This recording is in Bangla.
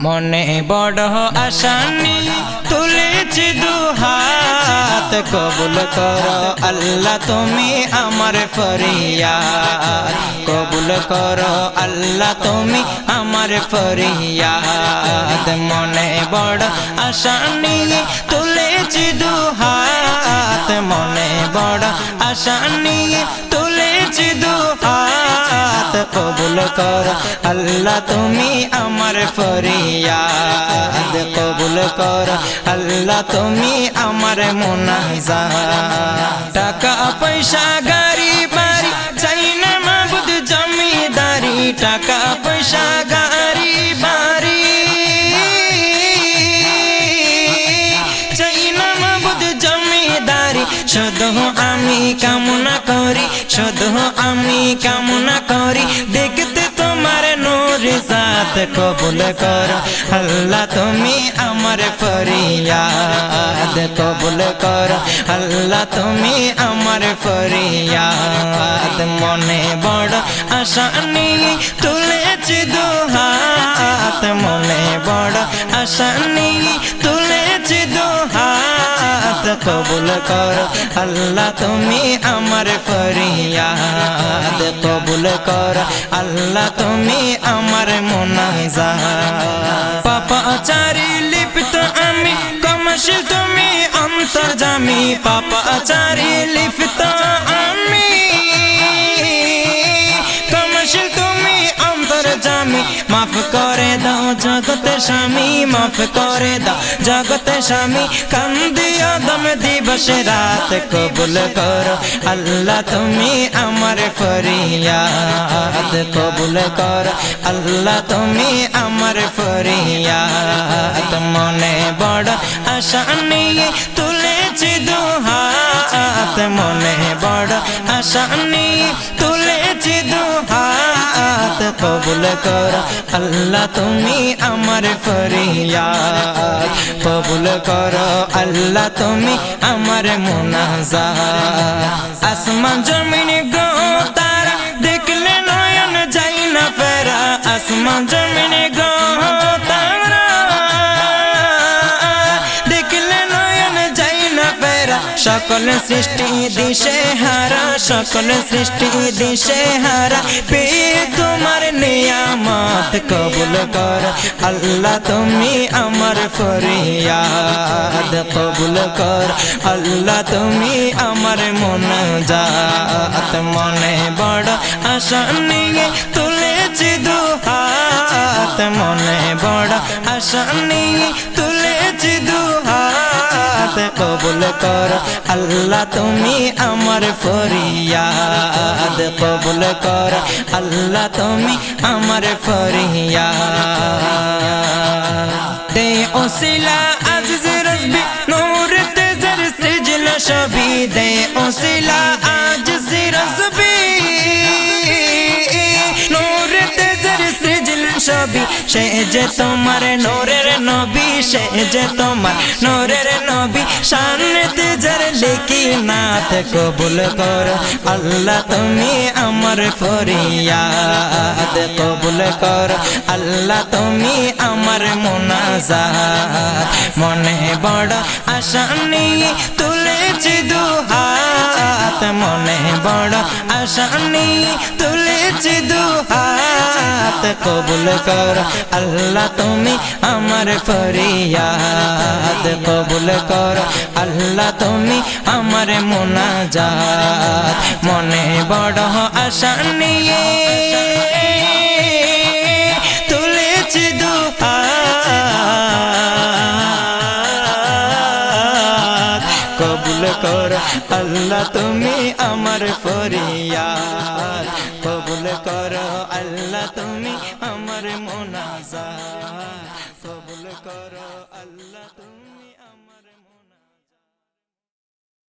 মনে বড় আসানি তুলেছি দুহাত কবুল কর আল্লাহ, তুমি আমার ফরিয়াদ। কবুল কর আল্লাহ, তুমি আমার ফরিয়াদ। মনে বড় আসানি তুলেছি দুহাত মনে বড় আসানি তুলেছি দুহাত কবুল কর। আল্লাহ, তুমি আমার ফরিয়াদ। কবুল কর। আল্লাহ, তুমি আমার মোনাজা টাকা, পয়সা, গাড়ি, বাড়ি চাই না মাবুদ, জমিদারি। টাকা, পয়সা শুধু আমি কামনা করি শুধু আমি কামনা করি। দেখতে তোমার নূর সাথ কবুল কর, আল্লাহ তুমি আমার ফরিয়াদ কবুল কর, আল্লাহ তুমি আমার ফরিয়াদ। মনে বড় আশা নিয়ে তুলেছি দুহাত, মনে বড় আশা নিয়ে কবুল কর। আল্লাহ, তুমি আমার ফরিয়াদ। কবুল কর। আল্লাহ, তুমি আমার মোনাজা পাপা চারি লিপ্ত আমি কমশিল তুমি অন্তর্জামি। পাপা চারি লিপ্ত মাফ করে দাও জগতে স্বামী, মাফ করে দাও জগতে স্বামী। কান্দিও দম দিবস রাত, কবুল কর। আল্লাহ, তুমি আমার ফরিয়াদ, কবুল কর। আল্লাহ, তুমি আমার ফরিয়াদ। মনে বড় আশা নিয়ে তুলেছি দুহাত। মনে বড় আশা নিয়ে তুলেছি দুহাত। কবুল কর। আল্লাহ, তুমি আমার ফরিয়াদ। কবুল কর। আল্লাহ, তুমি আমার মোনাজা আসমান, জমিন গো সকল সৃষ্টি দিশে হারা, সকল সৃষ্টি দিশে হারা। পে তোমার নিয়ামত কবুল কর। আল্লাহ তুমি আমার ফরিয়াদ কবুল কর। আল্লাহ তুমি আমার মন জাত মনে বড় আশা নিয়ে তুলেছি দুহাত। মনে বড় আশা নিয়ে তুলেছি দুহাত। কবুল কর। আল্লাহ, তুমি আমার ফরিয়াদ কবুল কর। আল্লাহ, তুমি আমার ফরিয়াদ। দে ওসিলা আজিজ রসবি সবি সে যে তোমার নূরের নবী, সে যে তোমার নূরের নবী। সামনে তেজর লিখি নাথ কবুল কর, আল্লাহ তুমি আমার ফরিয়াদ কবুল কর, আল্লাহ তুমি আমার মোনাজাত। মনে বড় আশা নিয়ে তুলেছি দুহাত মনে বড় আশা নিয়ে তুলেছি দুহাত কবুল কর আল্লাহ, তুমি আমার ফরিয়াদ। কবুল কর আল্লাহ, তুমি আমার মোনাজাত। মনে বড় আশা কবুল কর। আল্লাহ তুমি আমার ফরিয়াদ। কবুল কর আল্লাহ তুমি আমার মোনাজা কবুল কর।